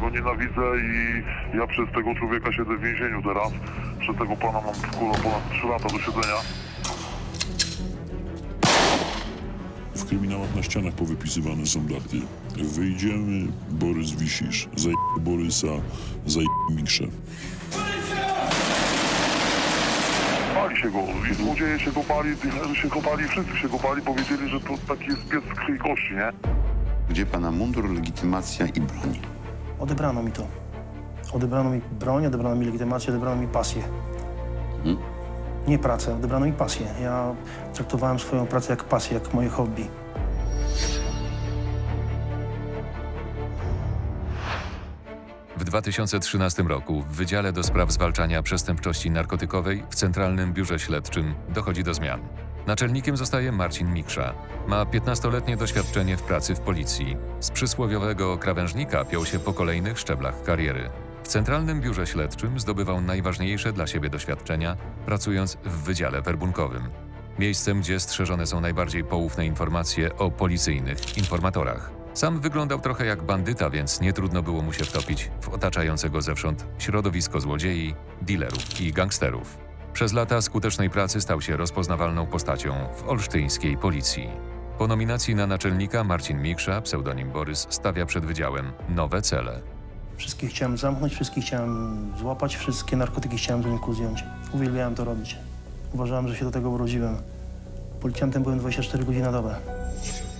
go nienawidzę i ja przez tego człowieka siedzę w więzieniu teraz. Przez tego pana mam kurwa ponad 3 lata do siedzenia. W kryminałach na ścianach powypisywane są daty. Wyjdziemy, Borys wisisz. Zaj Borysa, zaj Mikrze. Bali się go i złodzieje się go bali, dilerzy się go bali, wszyscy się go bali, powiedzieli, że to taki jest pies z krwi i kości, nie? Gdzie pana mundur, legitymacja i broń? Odebrano mi to. Odebrano mi broń, odebrano mi legitymację, odebrano mi pasję. Nie pracę, odebrano mi pasję. Ja traktowałem swoją pracę jak pasję, jak moje hobby. W 2013 roku w Wydziale do Spraw Zwalczania Przestępczości Narkotykowej w Centralnym Biurze Śledczym dochodzi do zmian. Naczelnikiem zostaje Marcin Miksza. Ma 15-letnie doświadczenie w pracy w policji. Z przysłowiowego krawężnika piął się po kolejnych szczeblach kariery. W Centralnym Biurze Śledczym zdobywał najważniejsze dla siebie doświadczenia, pracując w Wydziale Werbunkowym. Miejscem, gdzie strzeżone są najbardziej poufne informacje o policyjnych informatorach. Sam wyglądał trochę jak bandyta, więc nie trudno było mu się wtopić w otaczające go zewsząd środowisko złodziei, dealerów i gangsterów. Przez lata skutecznej pracy stał się rozpoznawalną postacią w olsztyńskiej policji. Po nominacji na naczelnika Marcin Miksza, pseudonim Borys, stawia przed wydziałem nowe cele. Wszystkich chciałem zamknąć, wszystkich chciałem złapać, wszystkie narkotyki chciałem z rynku zdjąć. Uwielbiałem to robić. Uważałem, że się do tego urodziłem. Policjantem byłem 24 godziny na dobę.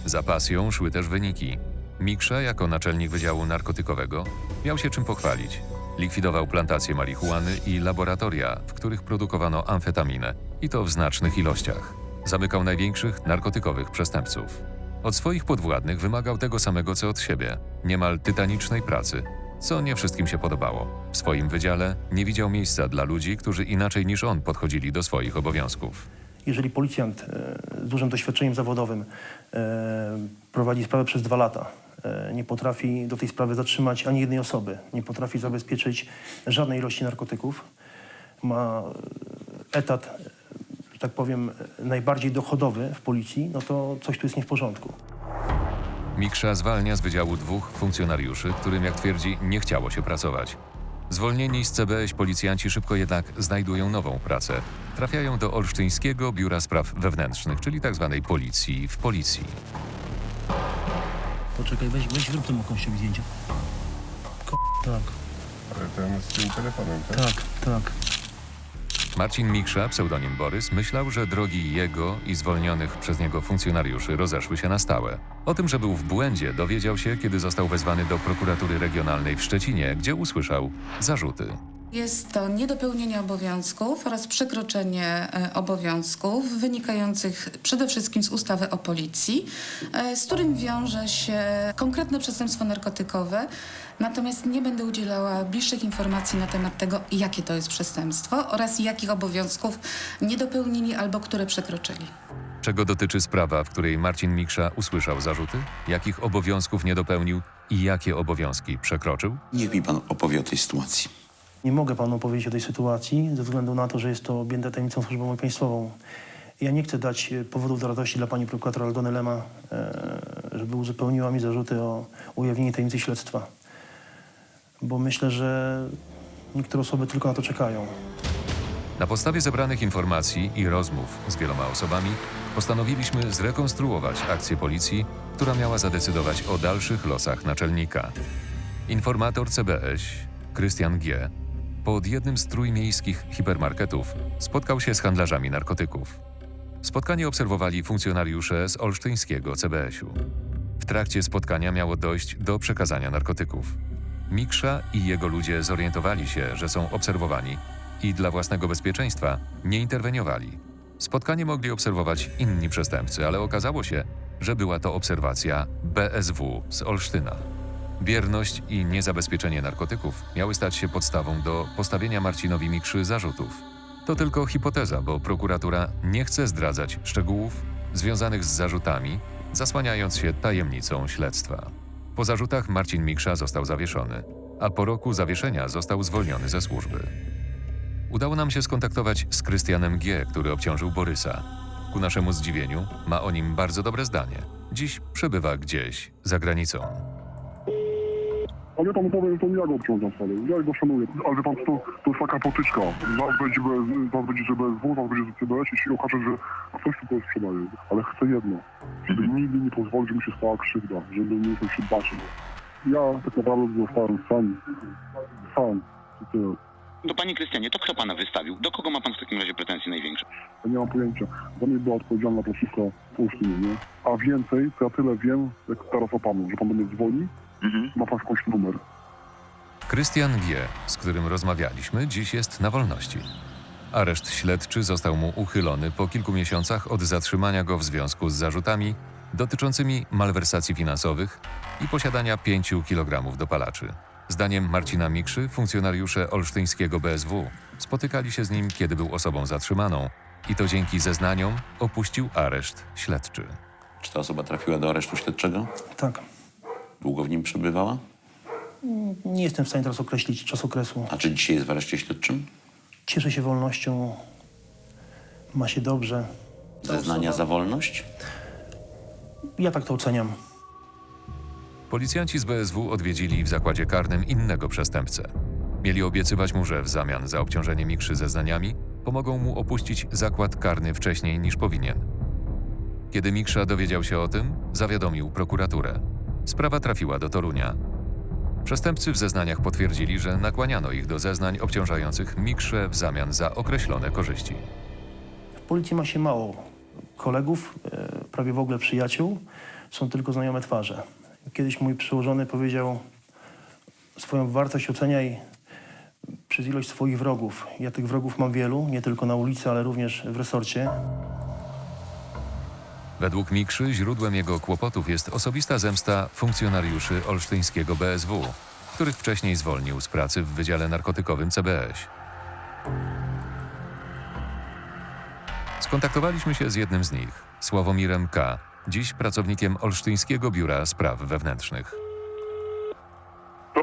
Za pasją szły też wyniki. Miksza, jako naczelnik Wydziału Narkotykowego, miał się czym pochwalić. Likwidował plantacje marihuany i laboratoria, w których produkowano amfetaminę, i to w znacznych ilościach. Zamykał największych narkotykowych przestępców. Od swoich podwładnych wymagał tego samego co od siebie, niemal tytanicznej pracy, co nie wszystkim się podobało. W swoim wydziale nie widział miejsca dla ludzi, którzy inaczej niż on podchodzili do swoich obowiązków. Jeżeli policjant e, z dużym doświadczeniem zawodowym e, prowadzi sprawę przez dwa lata, nie potrafi do tej sprawy zatrzymać ani jednej osoby, nie potrafi zabezpieczyć żadnej ilości narkotyków, ma e, etat, e, że tak powiem, e, najbardziej dochodowy w policji, no to coś tu jest nie w porządku. Miksza zwalnia z wydziału dwóch funkcjonariuszy, którym, jak twierdzi, nie chciało się pracować. Zwolnieni z CBŚ policjanci szybko jednak znajdują nową pracę. Trafiają do Olsztyńskiego Biura Spraw Wewnętrznych, czyli tzw. policji w policji. Poczekaj, weź, weź zrób temu kościowi zdjęcie. Ko- tak, Ale ten z tym telefonem, tak? tak, tak. Marcin Miksza, pseudonim Borys, myślał, że drogi jego i zwolnionych przez niego funkcjonariuszy rozeszły się na stałe. O tym, że był w błędzie, dowiedział się, kiedy został wezwany do prokuratury regionalnej w Szczecinie, gdzie usłyszał zarzuty. Jest to niedopełnienie obowiązków oraz przekroczenie e, obowiązków wynikających przede wszystkim z ustawy o policji, e, z którym wiąże się konkretne przestępstwo narkotykowe. Natomiast nie będę udzielała bliższych informacji na temat tego, jakie to jest przestępstwo oraz jakich obowiązków nie dopełnili albo które przekroczyli. Czego dotyczy sprawa, w której Marcin Miksza usłyszał zarzuty? Jakich obowiązków nie dopełnił i jakie obowiązki przekroczył? Niech mi pan opowie o tej sytuacji. Nie mogę panu powiedzieć o tej sytuacji ze względu na to, że jest to objęte tajemnicą służbową i państwową. Ja nie chcę dać e, powodów do radości dla pani prokurator Aldony Lema, e, żeby uzupełniła mi zarzuty o ujawnienie tajemnicy śledztwa. Bo myślę, że niektóre osoby tylko na to czekają. Na podstawie zebranych informacji i rozmów z wieloma osobami postanowiliśmy zrekonstruować akcję policji, która miała zadecydować o dalszych losach naczelnika. Informator CBŚ, Krystian G., pod jednym z trójmiejskich hipermarketów spotkał się z handlarzami narkotyków. Spotkanie obserwowali funkcjonariusze z olsztyńskiego CBŚ-u. W trakcie spotkania miało dojść do przekazania narkotyków. Miksza i jego ludzie zorientowali się, że są obserwowani i dla własnego bezpieczeństwa nie interweniowali. Spotkanie mogli obserwować inni przestępcy, ale okazało się, że była to obserwacja BSW z Olsztyna. Bierność i niezabezpieczenie narkotyków miały stać się podstawą do postawienia Marcinowi Mikrzy zarzutów. To tylko hipoteza, bo prokuratura nie chce zdradzać szczegółów związanych z zarzutami, zasłaniając się tajemnicą śledztwa. Po zarzutach Marcin Miksza został zawieszony, a po roku zawieszenia został zwolniony ze służby. Udało nam się skontaktować z Krystianem G., który obciążył Borysa. Ku naszemu zdziwieniu ma o nim bardzo dobre zdanie. Dziś przebywa gdzieś za granicą. Ale ja panu powiem, że to nie ja go obciążam wcale. Ja go szanuję. Ale pan, to, to jest taka potyczka. Zaraz będzie, bez, zaraz będzie, że BSW, zaraz będzie, że CBS i się okaże, że ktoś tu to sprzedaje. Ale chcę jedno. Żeby nigdy nie pozwolić, żeby się stała krzywda. Żeby nie musiał się bać. Ja tak naprawdę zostałem sam. Sam. I tyle. To panie Krystianie, to kto pana wystawił? Do kogo ma pan w takim razie pretensje największe? Ja nie mam pojęcia. Za mnie była odpowiedzialna to wszystko Olsztynie, nie? A więcej, to ja tyle wiem, jak teraz o panu, że pan do mnie dzwoni, ma pan skądś numer. Krystian G., z którym rozmawialiśmy, dziś jest na wolności. Areszt śledczy został mu uchylony po kilku miesiącach od zatrzymania go w związku z zarzutami dotyczącymi malwersacji finansowych i posiadania 5 kg dopalaczy. Zdaniem Marcina Mikrzy, funkcjonariusze olsztyńskiego BSW spotykali się z nim, kiedy był osobą zatrzymaną i to dzięki zeznaniom opuścił areszt śledczy. Czy ta osoba trafiła do aresztu śledczego? Tak. Długo w nim przebywała? Nie jestem w stanie teraz określić czas okresu. A czy dzisiaj jest w areszcie śledczym? Cieszę się wolnością. Ma się dobrze. Zeznania za wolność? Ja tak to oceniam. Policjanci z BSW odwiedzili w zakładzie karnym innego przestępcę. Mieli obiecywać mu, że w zamian za obciążenie Mikrzy zeznaniami pomogą mu opuścić zakład karny wcześniej niż powinien. Kiedy Mikrza dowiedział się o tym, zawiadomił prokuraturę. Sprawa trafiła do Torunia. Przestępcy w zeznaniach potwierdzili, że nakłaniano ich do zeznań obciążających Mikrze w zamian za określone korzyści. W policji ma się mało kolegów, e, prawie w ogóle przyjaciół. Są tylko znajome twarze. Kiedyś mój przełożony powiedział, swoją wartość oceniaj przez ilość swoich wrogów. Ja tych wrogów mam wielu, nie tylko na ulicy, ale również w resorcie. Według Mikrzy źródłem jego kłopotów jest osobista zemsta funkcjonariuszy olsztyńskiego BSW, których wcześniej zwolnił z pracy w Wydziale Narkotykowym CBŚ. Skontaktowaliśmy się z jednym z nich, Sławomirem K., dziś pracownikiem Olsztyńskiego Biura Spraw Wewnętrznych.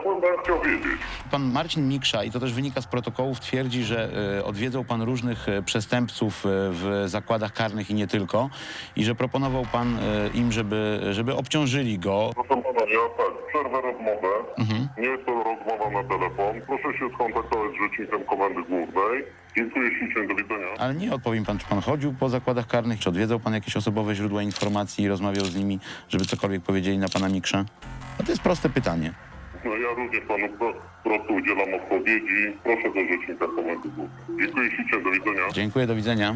Pan pan chciał wiedzieć? Pan Marcin Miksza, i to też wynika z protokołów, twierdzi, że e, odwiedzał pan różnych e, przestępców e, w zakładach karnych i nie tylko, i że proponował pan e, im, żeby, żeby obciążyli go. Proszę pana, ja tak, przerwę rozmowę. Nie jest to rozmowa na telefon. Proszę się skontaktować z rzecznikiem Komendy Głównej. Dziękuję ślicznie, do widzenia. Ale nie odpowiem pan, czy pan chodził po zakładach karnych, czy odwiedzał pan jakieś osobowe źródła informacji i rozmawiał z nimi, żeby cokolwiek powiedzieli na pana Miksza? No to jest proste pytanie. No ja również panu po prostu udzielam odpowiedzi. Proszę do rzecznika Komendy Głównej. Dziękuję ślicznie, do widzenia. Dziękuję, do widzenia.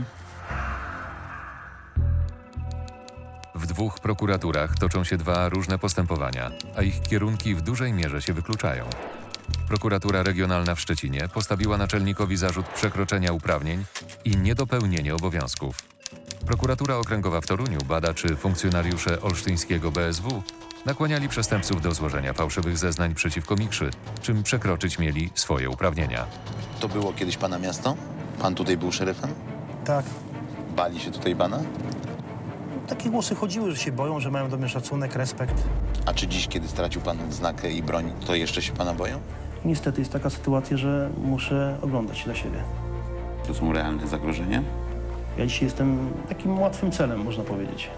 W dwóch prokuraturach toczą się dwa różne postępowania, a ich kierunki w dużej mierze się wykluczają. Prokuratura Regionalna w Szczecinie postawiła naczelnikowi zarzut przekroczenia uprawnień i niedopełnienie obowiązków. Prokuratura Okręgowa w Toruniu bada, czy funkcjonariusze olsztyńskiego BSW nakłaniali przestępców do złożenia fałszywych zeznań przeciwko Mikrzy, czym przekroczyć mieli swoje uprawnienia. To było kiedyś pana miasto? Pan tutaj był szeryfem? Tak. Bali się tutaj pana? Takie głosy chodziły, że się boją, że mają do mnie szacunek, respekt. A czy dziś, kiedy stracił pan znakę i broń, to jeszcze się pana boją? Niestety jest taka sytuacja, że muszę oglądać się dla siebie. To są realne zagrożenia? Ja dzisiaj jestem takim łatwym celem, można powiedzieć.